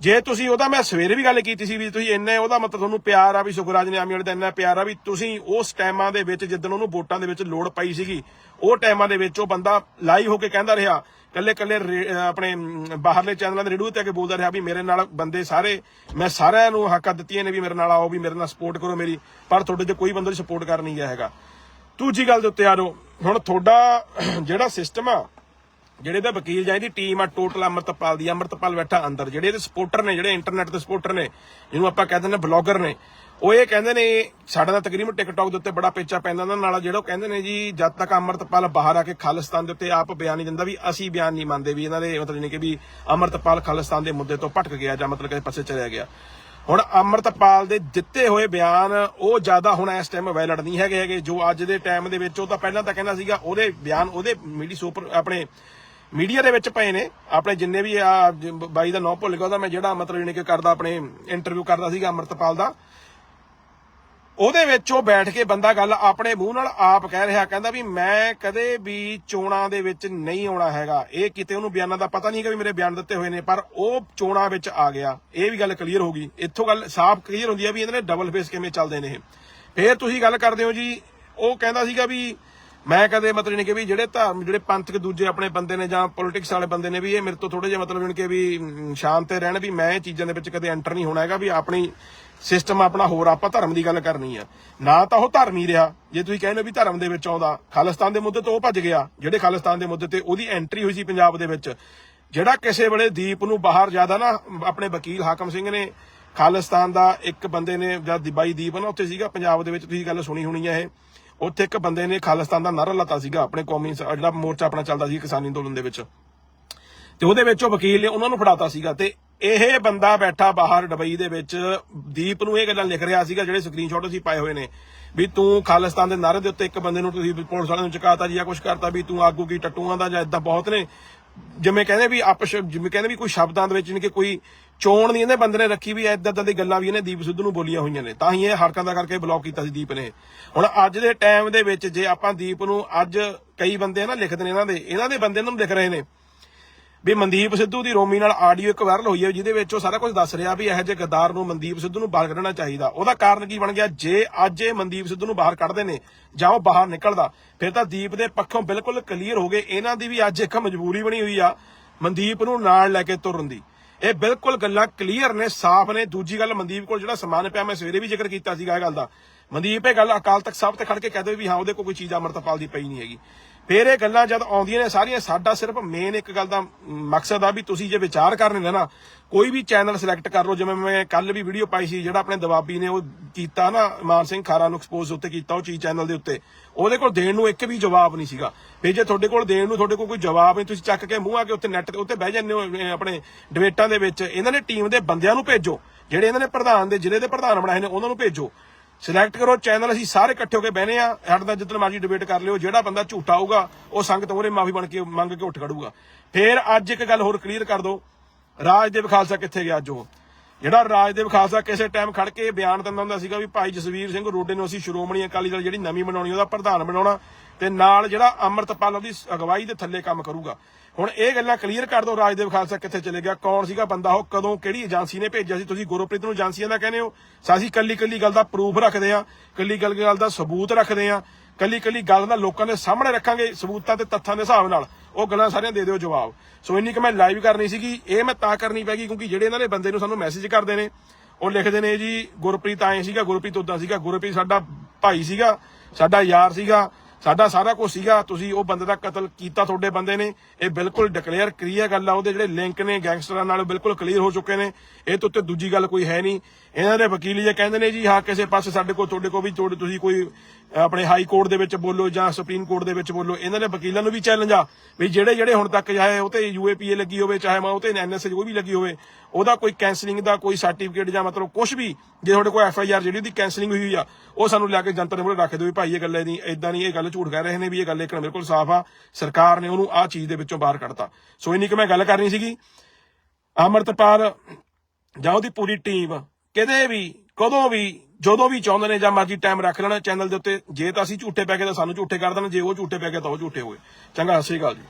ਜੇ ਤੁਸੀਂ ਉਹਦਾ ਮੈਂ ਸਵੇਰੇ ਵੀ ਗੱਲ ਕੀਤੀ ਸੀ ਵੀ ਤੁਸੀਂ ਇੰਨੇ ਉਹਦਾ ਮਤਲਬ ਤੁਹਾਨੂੰ ਪਿਆਰ ਆ ਵੀ ਸੁਖਰਾਜ ਨਿਆਮੀ ਵਾਲੇ ਦਾ ਇੰਨਾ ਪਿਆਰ ਆ ਵੀ ਤੁਸੀਂ ਉਸ ਟਾਈਮਾਂ ਦੇ ਵਿੱਚ ਜਿੱਦਣ ਉਹਨੂੰ ਵੋਟਾਂ ਦੇ ਵਿੱਚ ਲੋੜ ਪਈ ਸੀਗੀ, ਉਹ ਟਾਈਮਾਂ ਦੇ ਵਿੱਚ ਉਹ ਬੰਦਾ ਲਾਈਵ ਹੋ ਕੇ ਕਹਿੰਦਾ ਰਿਹਾ ਕੱਲੇ ਕੱਲੇ ਆਪਣੇ ਬਾਹਰਲੇ ਚੈਨਲਾਂ ਦੇ ਰੇਡੀਓ ਤੇ ਆ ਕੇ ਬੋਲਦਾ ਰਿਹਾ ਵੀ ਮੇਰੇ ਨਾਲ ਬੰਦੇ ਸਾਰੇ, ਮੈਂ ਸਾਰਿਆਂ ਨੂੰ ਹੱਕਾਂ ਦਿੱਤੀਆਂ ਨੇ ਵੀ ਮੇਰੇ ਨਾਲ ਆਓ, ਵੀ ਮੇਰੇ ਨਾਲ ਸਪੋਰਟ ਕਰੋ ਮੇਰੀ, ਪਰ ਤੁਹਾਡੇ ਤੇ ਕੋਈ ਬੰਦਾ ਸਪੋਰਟ ਕਰ ਨਹੀਂ ਗਿਆ ਹੈਗਾ। ਦੂਜੀ ਗੱਲ ਦੇ ਉੱਤੇ ਆ ਜਾਓ, ਹੁਣ ਤੁਹਾਡਾ ਜਿਹੜਾ ਸਿਸਟਮ ਆ ਜਿਹੜੇ ਇਹਦੇ ਵਕੀਲ ਜਾਂ ਇਹਦੀ ਟੀਮ ਆ ਟੋਟਲ ਅਮਰਤਪਾਲ ਦੀ, ਅਮਰਤਪਾਲ ਬੈਠਾ ਅੰਦਰ, ਜਿਹੜੇ ਇਹਦੇ ਸਪੋਰਟਰ ਨੇ, ਜਿਹੜੇ ਇੰਟਰਨੈਟ ਤੇ ਸਪੋਰਟਰ ਨੇ, ਜਿਹਨੂੰ ਆਪਾਂ ਕਹਿੰਦੇ ਨੇ ਬਲੌਗਰ ਨੇ, ਉਹ ਇਹ ਕਹਿੰਦੇ ਨੇ, ਸਾਡਾ ਤਾਂ ਤਕਰੀਬਨ ਟਿਕਟੌਕ ਦੇ ਉੱਤੇ ਬੜਾ ਪੇਚਾ ਪੈਂਦਾ ਉਹਨਾਂ ਨਾਲ, ਜਿਹੜਾ ਕਹਿੰਦੇ ਨੇ ਜੀ, ਜਦ ਤੱਕ ਅਮਰਤਪਾਲ ਬਾਹਰ ਆ ਕੇ ਖਾਲਿਸਤਾਨ ਦੇ ਉੱਤੇ ਆਪ ਬਿਆਨ ਨਹੀਂ ਦਿੰਦਾ ਵੀ ਅਸੀਂ ਬਿਆਨ ਨਹੀਂ ਮੰਨਦੇ ਵੀ ਇਹਨਾਂ ਦੇ, ਮਤਲਬ ਨਹੀਂ ਕਿ ਵੀ ਅਮਰਤਪਾਲ ਖਾਲਿਸਤਾਨ ਦੇ ਮੁੱਦੇ ਤੋਂ ਭਟਕ ਗਿਆ ਜਾਂ ਮਤਲਬ ਕਿ ਪਾਸੇ ਚਲਿਆ ਗਿਆ। ਹੁਣ ਅਮਰਤਪਾਲ ਦੇ ਦਿੱਤੇ ਹੋਏ ਬਿਆਨ, ਉਹ ਜ਼ਿਆਦਾ ਹੁਣ ਇਸ ਟਾਈਮ ਵੈਲਿਡ ਨਹੀਂ ਹੈਗੇ ਹੈਗੇ, ਜੋ ਅੱਜ ਦੇ ਟਾਈਮ ਦੇ ਵਿੱਚ ਉਹ ਤਾਂ ਪਹਿਲਾਂ ਤਾਂ ਕਹਿੰਦਾ ਸੀਗਾ, ਉਹਦੇ ਬਿਆਨ, ਉਹਦੇ ਮੀਡੀਆ ਸੁਪਰ ਆਪਣੇ ਮੀਡੀਆ ਦੇ ਵਿੱਚ ਪਏ ਨੇ। ਆਪਣੇ ਜਿੰਨੇ ਵੀ ਆ ਬਾਈ ਦਾ ਨਾਂ ਭੁੱਲ ਗਿਆ ਉਹਦਾ ਮੈਂ ਜਿਹੜਾ ਮਤਲਬ ਜਿਹਨੇ ਕਿ ਕਰਦਾ ਆਪਣੇ ਇੰਟਰਵਿਊ ਕਰਦਾ ਸੀਗਾ ਅਮਰਤਪਾਲ ਦਾ। ਉਹਦੇ ਵਿੱਚ ਉਹ ਬੈਠ ਕੇ ਬੰਦਾ ਗੱਲ ਆਪਣੇ ਮੂੰਹ ਨਾਲ ਆਪ ਕਹਿ ਰਿਹਾ, ਕਹਿੰਦਾ ਵੀ ਮੈਂ ਕਦੇ ਵੀ ਚੋਣਾਂ ਦੇ ਵਿੱਚ ਨਹੀਂ ਆਉਣਾ ਹੈਗਾ। ਇਹ ਕਿਤੇ ਉਹਨੂੰ ਬਿਆਨਾਂ ਦਾ ਪਤਾ ਨਹੀਂ ਕਿ ਵੀ ਮੇਰੇ ਬਿਆਨ ਦਿੱਤੇ ਹੋਏ ਨੇ, ਪਰ ਉਹ ਚੋਣਾਂ ਵਿੱਚ ਆ ਗਿਆ। ਇਹ ਵੀ ਗੱਲ ਕਲੀਅਰ ਹੋ ਗਈ। ਇੱਥੋਂ ਗੱਲ ਸਾਫ਼ ਕਲੀਅਰ ਹੁੰਦੀ ਹੈ ਵੀ ਇਹਨਾਂ ਨੇ ਡਬਲ ਫੇਸ ਕਿਵੇਂ ਚੱਲਦੇ ਨੇ ਇਹ। ਫੇਰ ਤੁਸੀਂ ਗੱਲ ਕਰਦੇ ਹੋ ਜੀ, ਉਹ ਕਹਿੰਦਾ ਸੀਗਾ ਵੀ ਮੈਂ ਕਦੇ ਮਤਲਬ ਨਹੀਂ ਕਿ ਵੀ ਜਿਹੜੇ ਧਰਮ, ਜਿਹੜੇ ਪੰਥਕ ਦੂਜੇ ਆਪਣੇ ਬੰਦੇ ਨੇ ਜਾਂ ਪੋਲਿਟਿਕਸ ਵਾਲੇ ਬੰਦੇ ਨੇ ਵੀ ਇਹ ਮੇਰੇ ਤੋਂ ਥੋੜੇ ਜਿਹਾ ਮਤਲਬ ਨਹੀਂ ਕਿ ਵੀ ਸ਼ਾਂਤ ਤੇ ਰਹਿਣ ਵੀ ਮੈਂ ਇਹ ਚੀਜ਼ਾਂ ਦੇ ਵਿੱਚ ਕਦੇ ਐਂਟਰ ਨਹੀਂ ਹੋਣਾ ਹੈਗਾ ਵੀ ਆਪਣੀ ਸਿਸਟਮ ਆਪਣਾ ਹੋਰ ਆਪਾਂ ਧਰਮ ਦੀ ਗੱਲ ਕਰਨੀ ਆ। ਨਾ ਤਾਂ ਉਹ ਧਰਮ ਹੀ ਰਿਹਾ। ਜੇ ਤੁਸੀਂ ਕਹਿੰਦੇ ਵੀ ਧਰਮ ਦੇ ਵਿੱਚ ਆਉਂਦਾ, ਖਾਲਿਸਤਾਨ ਦੇ ਮੁੱਦੇ ਤੋਂ ਉਹ ਭੱਜ ਗਿਆ, ਜਿਹੜੇ ਖਾਲਿਸਤਾਨ ਦੇ ਮੁੱਦੇ ਤੇ ਉਹਦੀ ਐਂਟਰੀ ਹੋਈ ਸੀ ਪੰਜਾਬ ਦੇ ਵਿੱਚ। ਜਿਹੜਾ ਕਿਸੇ ਵੇਲੇ ਦੀਪ ਨੂੰ ਬਾਹਰ ਜ਼ਿਆਦਾ ਨਾ, ਆਪਣੇ ਵਕੀਲ ਹਾਕਮ ਸਿੰਘ ਨੇ ਖਾਲਿਸਤਾਨ ਦਾ ਇੱਕ ਬੰਦੇ ਨੇ ਜਦ ਬਾਈ ਦੀਪ ਨਾ ਉੱਥੇ ਸੀਗਾ, ਪੰਜਾਬ ਦੇ ਵਿੱਚ ਤੁਸੀਂ ਗੱਲ ਸੁਣੀ ਹੋਣੀ ਹੈ ਇਹ। ਉੱਥੇ ਇੱਕ ਬੰਦੇ ਨੇ ਖਾਲਿਸਤਾਨ ਦਾ ਨਾਰਾ ਲਾਤਾ ਸੀਗਾ, ਆਪਣੇ ਕੌਮੀ ਜਿਹੜਾ ਮੋਰਚਾ ਆਪਣਾ ਚੱਲਦਾ ਸੀ ਕਿਸਾਨੀ ਅੰਦੋਲਨ ਦੇ ਵਿੱਚ। ਤੇ ਉਹਦੇ ਵਿੱਚ ਉਹ ਵਕੀਲ ਨੇ ਉਹਨਾਂ ਨੂੰ ਫੜਾਤਾ ਸੀਗਾ ਤੇ ਇਹ ਬੰਦਾ ਬੈਠਾ ਬਾਹਰ ਦੁਬਈ ਦੇ ਵਿੱਚ, ਦੀਪ ਨੂੰ ਇਹ ਗੱਲਾਂ ਲਿਖ ਰਿਹਾ ਸੀਗਾ, ਜਿਹੜੇ ਸਕਰੀਨਸ਼ਾਟ ਅਸੀਂ ਪਾਏ ਹੋਏ ਨੇ, ਵੀ ਤੂੰ ਖਾਲਿਸਤਾਨ ਦੇ ਨਾਰੇ ਦੇ ਉੱਤੇ ਇੱਕ ਬੰਦੇ ਨੂੰ ਤੁਸੀਂ ਪੁਲਿਸ ਵਾਲਿਆਂ ਨੂੰ ਚੁਕਾਤਾ ਜੀ ਜਾਂ ਕੁਝ ਕਰਤਾ, ਵੀ ਤੂੰ ਆਗੂ ਕੀ, ਟੱਟੂਆਂ ਦਾ ਜਾਂ ਇਦਾਂ ਬਹੁਤ ਨੇ ਜਿਵੇਂ ਕਹਿੰਦੇ ਵੀ ਆਪਸ ਜਿਵੇਂ ਕਹਿੰਦੇ ਵੀ ਕੋਈ ਸ਼ਬਦਾਂ ਦੇ ਵਿੱਚ ਨਹੀਂ ਕਿ ਕੋਈ ਚੋਣ ਨਹੀਂ, ਇਹਨੇ ਬੰਦੇ ਨੇ ਰੱਖੀ ਵੀ ਇਦਾਂ ਇਦਾਂ ਦੀ ਗੱਲਾਂ ਵੀ ਇਹਨੇ ਦੀਪ ਸਿੱਧੂ ਨੂੰ ਬੋਲੀਆਂ ਹੋਈਆਂ ਨੇ। ਤਾਂ ਹੀ ਇਹ ਹਰਕਤਾਂ ਦਾ ਕਰਕੇ ਬਲੌਕ ਕੀਤਾ ਸੀ ਦੀਪ ਨੇ। ਹੁਣ ਅੱਜ ਦੇ ਟਾਈਮ ਦੇ ਵਿੱਚ ਜੇ ਆਪਾਂ ਦੀਪ ਨੂੰ ਅੱਜ ਕਈ ਬੰਦੇ ਨਾ ਲਿਖਦੇ ਨੇ ਇਹਨਾਂ ਦੇ ਇਹਨਾਂ ਦੇ ਬੰਦੇ ਨੂੰ ਲਿਖ ਰਹੇ ਨੇ। ਵੀ ਮਨਦੀਪ ਸਿੱਧੂ ਦੀ ਰੋਮੀ ਨਾਲ ਆਡੀਓ ਇੱਕ ਵਾਇਰਲ ਹੋਈ ਹੈ, ਜਿਹਦੇ ਵਿੱਚ ਉਹ ਸਾਰਾ ਕੁਝ ਦੱਸ ਰਿਹਾ ਵੀ ਇਹੋ ਜਿਹੇ ਗੱਦਾਰ ਨੂੰ ਮਨਦੀਪ ਸਿੱਧੂ ਨੂੰ ਬਾਹਰ ਕੱਢਣਾ ਚਾਹੀਦਾ। ਉਹਦਾ ਕਾਰਨ ਕੀ ਬਣ ਗਿਆ? ਜੇ ਅੱਜ ਇਹ ਮਨਦੀਪ ਸਿੱਧੂ ਨੂੰ ਬਾਹਰ ਕੱਢਦੇ ਨੇ, ਜਾਂ ਉਹ ਬਾਹਰ ਨਿਕਲਦਾ, ਫਿਰ ਤਾਂ ਦੀਪ ਦੇ ਪੱਖੋਂ ਬਿਲਕੁਲ ਕਲੀਅਰ ਹੋ ਗਏ। ਇਹਨਾਂ ਦੀ ਵੀ ਅੱਜ ਇੱਕ ਮਜਬੂਰੀ ਬਣੀ ਹੋਈ ਆ, ਮਨਦੀਪ ਨੂੰ ਨਾਲ ਲੈ ਕੇ ਤੁਰਨ ਦੀ। ਇਹ ਬਿਲਕੁਲ ਗੱਲਾਂ ਕਲੀਅਰ ਨੇ, ਸਾਫ਼ ਨੇ। ਦੂਜੀ ਗੱਲ, ਮਨਦੀਪ ਕੋਲ ਜਿਹੜਾ ਸਮਾਨ ਪਿਆ, ਮੈਂ ਸਵੇਰੇ ਵੀ ਜ਼ਿਕਰ ਕੀਤਾ ਸੀਗਾ ਇਹ ਗੱਲ ਦਾ। ਮਨਦੀਪ, ਇਹ ਗੱਲ ਅਕਾਲ ਤਖਤ ਸਾਹਿਬ ਤੇ ਖੜ ਕੇ ਕਹਦੇ ਵੀ ਹਾਂ, ਉਹਦੇ ਕੋਲ ਕੋਈ ਚੀਜ਼ ਅਮਰਤਪਾਲ ਦੀ ਪਈ ਨਹੀਂ ਹੈਗੀ। ਫਿਰ ਇਹ ਗੱਲਾਂ ਜਦ ਆਉਂਦੀਆਂ ਨੇ, ਸਾਰੀਆਂ, ਸਾਡਾ ਸਿਰਫ ਮੇਨ ਇੱਕ ਗੱਲ ਦਾ ਮਕਸਦ ਆ ਵੀ ਤੁਸੀਂ ਜੇ ਵਿਚਾਰ ਕਰਨੇ ਨੇ, ਨਾ, ਕੋਈ ਵੀ ਚੈਨਲ ਸਿਲੈਕਟ ਕਰ ਲਓ, ਜਿਵੇਂ ਮੈਂ ਕੱਲ ਵੀ ਵੀਡੀਓ ਪਾਈ ਸੀ, ਜਿਹੜਾ ਆਪਣੇ ਦਵਾਬੀ ਨੇ ਉਹ ਕੀਤਾ ਨਾ, ਮਾਨ ਸਿੰਘ ਖਾਰਾ ਨੂੰ ਐਕਸਪੋਜ਼ ਉੱਤੇ ਕੀਤਾ, ਉਹ ਚੀਜ਼ ਚੈਨਲ ਦੇ ਉੱਤੇ। ਉਹਦੇ ਕੋਲ ਦੇਣ ਨੂੰ ਇੱਕ ਵੀ ਜਵਾਬ ਨਹੀਂ ਸੀਗਾ। ਫਿਰ ਜੇ ਤੁਹਾਡੇ ਕੋਲ ਦੇਣ ਨੂੰ ਤੁਹਾਡੇ ਕੋਲ ਕੋਈ ਜਵਾਬ ਨਹੀਂ, ਤੁਸੀਂ ਚੱਕ ਕੇ ਮੂੰਹ ਆ ਕੇ ਉੱਤੇ ਨੈਟ ਤੇ ਉੱਤੇ ਬਹਿ ਜਾਂਦੇ ਹੋ ਆਪਣੇ ਡਿਬੇਟਾਂ ਦੇ ਵਿੱਚ। ਇਹਨਾਂ ਨੇ ਟੀਮ ਦੇ ਬੰਦਿਆਂ ਨੂੰ ਭੇਜੋ, ਜਿਹੜੇ ਇਹਨਾਂ ਨੇ ਪ੍ਰਧਾਨ ਦੇ, ਜ਼ਿਲ੍ਹੇ ਦੇ ਪ੍ਰਧਾਨ ਬਣਾਏ ਨੇ, ਉਹਨਾਂ ਨੂੰ ਭੇਜੋ। ਸਿਲੈਕਟ ਕਰੋ ਚੈਨਲ ਅਸੀਂ ਸਾਰੇ ਇਕੱਠੇ ਹੋ ਕੇ ਬਹਿਨੇ ਆ। ਸਾਡੇ ਨਾਲ ਜਿੱਦਣ ਮਰਜ਼ੀ ਡਿਬੇਟ ਕਰ ਲਿਓ, ਜਿਹੜਾ ਬੰਦਾ ਝੂਠਾ ਹੋਊਗਾ, ਉਹ ਸੰਗਤ ਉਹਰੇ ਮਾਫੀ ਬਣ ਕੇ, ਮੰਗ ਕੇ ਉੱਠ ਖੜੂਗਾ। ਫਿਰ ਅੱਜ ਇੱਕ ਗੱਲ ਹੋਰ ਕਲੀਅਰ ਕਰ ਦਿਓ। ਰਾਜਦੇਵ ਖਾਲਸਾ ਕਿੱਥੇ ਗਿਆ ਅੱਜ ਉਹ? ਜਿਹੜਾ ਰਾਜਦੇਵ ਖਾਲਸਾ ਕਿਸੇ ਟਾਈਮ ਖੜ ਕੇ ਬਿਆਨ ਦਿੰਦਾ ਹੁੰਦਾ ਸੀਗਾ ਵੀ ਭਾਈ ਜਸਵੀਰ ਸਿੰਘ ਰੋਡੇ ਨੂੰ ਅਸੀਂ ਸ਼੍ਰੋਮਣੀ ਅਕਾਲੀ ਦਲ ਜਿਹੜੀ ਨਵੀਂ ਬਣਾਉਣੀ ਉਹਦਾ ਪ੍ਰਧਾਨ ਬਣਾਉਣਾ ਤੇ ਨਾਲ ਜਿਹੜਾ ਅੰਮ੍ਰਿਤਪਾਲ ਉਹਦੀ ਅਗਵਾਈ ਦੇ ਥੱਲੇ ਕੰਮ ਕਰੂਗਾ। ਹੁਣ ਇਹ ਗੱਲਾਂ ਕਲੀਅਰ ਕਰ ਦਿਓ ਰਾਜਦੇਵ ਖਾਲਸਾ ਕਿੱਥੇ ਚਲੇ ਗਿਆ, ਕੌਣ ਸੀਗਾ ਬੰਦਾ, ਉਹ ਕਦੋਂ ਕਿਹੜੀ ਏਜੰਸੀ ਨੇ ਭੇਜਿਆ ਸੀ? ਤੁਸੀਂ ਗੁਰਪ੍ਰੀਤ ਨੂੰ ਏਜੰਸੀਆਂ ਦਾ ਕਹਿੰਦੇ ਹੋ। ਸਾਸੀ ਕੱਲੀ ਕੱਲੀ ਗੱਲ ਦਾ ਪ੍ਰੂਫ ਰੱਖਦੇ ਆ ਕੱਲੀ ਗੱਲ ਗੱਲ ਦਾ ਸਬੂਤ ਰੱਖਦੇ ਆ ਕੱਲੀ ਕੱਲੀ ਗੱਲ ਦਾ ਲੋਕਾਂ ਦੇ ਸਾਹਮਣੇ ਰੱਖਾਂਗੇ, ਸਬੂਤਾਂ ਤੇ ਤੱਥਾਂ ਦੇ ਹਿਸਾਬ ਨਾਲ। ਉਹ ਗੱਲਾਂ ਸਾਰੀਆਂ ਦੇ ਦਿਓ ਜਵਾਬ। ਸੋ ਇੰਨੀ ਕਿ ਮੈਂ ਲਾਈਵ ਕਰਨੀ ਸੀਗੀ, ਇਹ ਮੈਂ ਤਾਂ ਕਰਨੀ ਪੈਗੀ ਕਿਉਂਕਿ ਜਿਹੜੇ ਇਹਨਾਂ ਦੇ ਬੰਦੇ ਨੂੰ ਸਾਨੂੰ ਮੈਸੇਜ ਕਰਦੇ ਨੇ, ਉਹ ਲਿਖਦੇ ਨੇ ਜੀ, ਗੁਰਪ੍ਰੀਤ ਆਏ ਸੀਗਾ, ਗੁਰਪ੍ਰੀਤ ਉਦਾਂ ਸੀਗਾ, ਗੁਰਪ੍ਰੀਤ ਸਾਡਾ ਭਾਈ ਸੀਗਾ, ਸਾਡਾ ਯਾਰ ਸੀਗਾ ਸਾਡਾ ਸਾਰਾ ਕੁਝ ਸੀਗਾ, ਤੁਸੀਂ ਉਹ ਬੰਦੇ ਦਾ ਕਤਲ ਕੀਤਾ ਤੁਹਾਡੇ ਬੰਦੇ ਨੇ, ਇਹ ਬਿਲਕੁਲ ਡਿਕਲੇਅਰ ਕਰੀਏ ਗੱਲ ਆ, ਉਹਦੇ ਜਿਹੜੇ ਲਿੰਕ ਨੇ ਗੈਂਗਸਟਰਾਂ ਨਾਲ ਬਿਲਕੁਲ ਕਲੀਅਰ ਹੋ ਚੁੱਕੇ ਨੇ, ਇਹ ਤੋਂ ਉੱਤੇ ਦੂਜੀ ਗੱਲ ਕੋਈ ਹੈ ਨਹੀਂ। ਇਹਨਾਂ ਦੇ ਵਕੀਲ ਜੇ ਕਹਿੰਦੇ ਨੇ ਜੀ, ਹਾਂ, ਕਿਸੇ ਪਾਸੇ ਸਾਡੇ ਕੋਲ, ਤੁਹਾਡੇ ਕੋਲ ਵੀ, ਤੁਹਾਡੇ ਤੁਸੀਂ ਕੋਈ ਆਪਣੇ ਹਾਈ ਕੋਰਟ ਦੇ ਵਿੱਚ ਬੋਲੋ ਜਾਂ ਸੁਪਰੀਮ ਕੋਰਟ ਦੇ ਵਿੱਚ ਬੋਲੋ, ਇਹਨਾਂ ਦੇ ਵਕੀਲਾਂ ਨੂੰ ਵੀ ਚੈਲੰਜ ਆ ਵੀ ਜਿਹੜੇ ਜਿਹੜੇ ਹੁਣ ਤੱਕ ਚਾਹੇ ਉਹ ਤੇ ਯੂਏਪੀਏ ਲੱਗੀ ਹੋਵੇ, ਚਾਹੇ ਮੈਂ ਉਹ ਤੇ ਐਨਐਸਏ ਕੋਈ ਵੀ ਲੱਗੀ ਹੋਵੇ, ਉਹਦਾ ਕੋਈ ਕੈਂਸਲਿੰਗ ਦਾ ਕੋਈ ਸਰਟੀਫਿਕੇਟ ਜਾਂ ਮਤਲਬ ਕੁਝ ਵੀ, ਜੇ ਤੁਹਾਡੇ ਕੋਲ ਐਫਆਈਆਰ ਜਿਹੜੀ ਉਹਦੀ ਕੈਂਸਲਿੰਗ ਹੋਈ ਆ, ਉਹ ਸਾਨੂੰ ਲੈ ਕੇ ਜਨਤਾ ਦੇ ਮੂਹਰੇ ਰੱਖ ਦਿਓ ਵੀ ਭਾਈ ਇਹ ਗੱਲ ਨਹੀਂ ਇਦਾਂ ਨਹੀਂ ਇਹ ਗੱਲ ਝੂਠ ਕਹਿ ਰਹੇ ਨੇ ਵੀ ਇਹ ਗੱਲ ਇੱਕ ਬਿਲਕੁਲ ਸਾਫ਼ ਆ, ਸਰਕਾਰ ਨੇ ਉਹਨੂੰ ਆਹ ਚੀਜ਼ ਦੇ ਵਿੱਚੋਂ ਬਾਹਰ ਕੱਢਤਾ। ਸੋ ਇੰਨੀ ਕਿ ਮੈਂ ਗੱਲ ਕਰਨੀ ਸੀਗੀ। ਅਮਰਤਪਾਲ ਜਾਂ ਉਹਦੀ ਪੂਰੀ ਟੀਮ ਕਿਤੇ ਵੀ, ਕਦੋਂ ਵੀ ਜਦੋਂ ਵੀ ਚਾਹੁੰਦੇ ਨੇ ਜਾਂ ਮਰਜ਼ੀ ਟਾਈਮ ਰੱਖ ਲੈਣਾ ਚੈਨਲ ਦੇ ਉੱਤੇ, ਜੇ ਤਾਂ ਅਸੀਂ ਝੂਠੇ ਪੈ ਗਏ ਤਾਂ ਸਾਨੂੰ ਝੂਠੇ ਕਰ ਦੇਣਾ, ਜੇ ਉਹ ਝੂਠੇ ਪੈ ਗਏ ਤਾਂ ਉਹ ਝੂਠੇ ਹੋਏ। ਚੰਗਾ, ਸਤਿ ਸ਼੍ਰੀ ਅਕਾਲ ਜੀ।